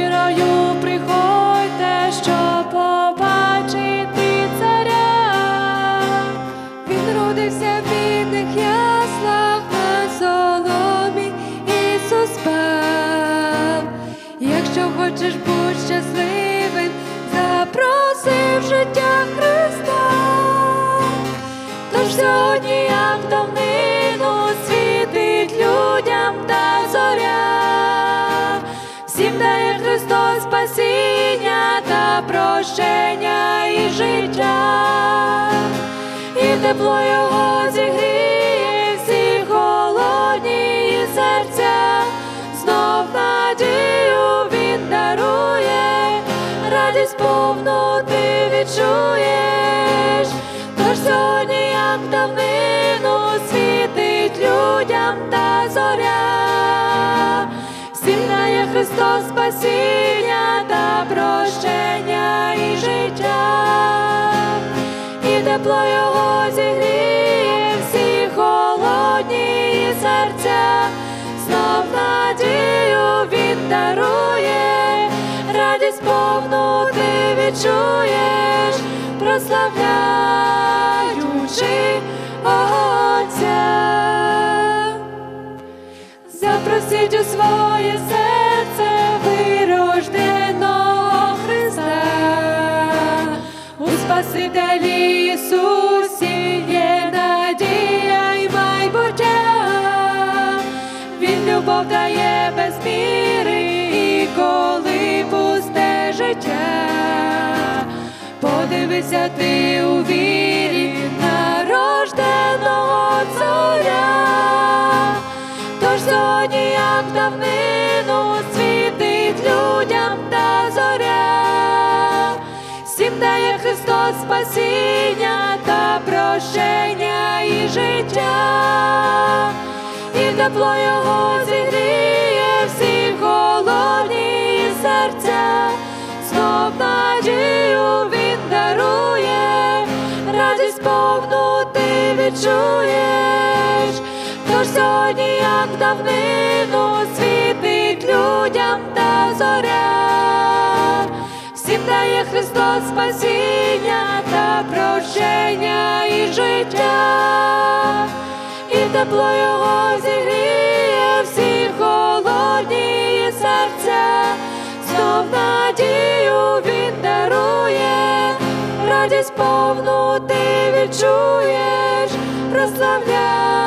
вірою приходьте, щоб побачити царя, він в бідних яслах соломі Ісус спав. Якщо хочеш бути щасливим, прощення і життя, і тепло Його зігріє всі холодні серця, знов надію Він дарує, радість повну ти відчуєш. Тож сьогодні, як давнину, світить людям та зоря, всім дає Христос спасіння тепло Його зігріє всі холодні серця, знов надію Він дарує, радість повну ти відчуєш, прославляючи Отця. Запросіть у своє серце вирожденого Христа, у любов дає без міри, і коли пусте життя, подивися ти у вірі народженого царя. Тож сьогодні, як давнину, світить людям та зоря, всім дає Христос спасіння та прощення і життя, тепло Його як давнину, світить людям та зоря, всім дає Христос спасіння та прощення і життя, і тепло Його зігріє всі холодні серця, знов надію Він дарує, радість повну ти відчуєш, прославляй.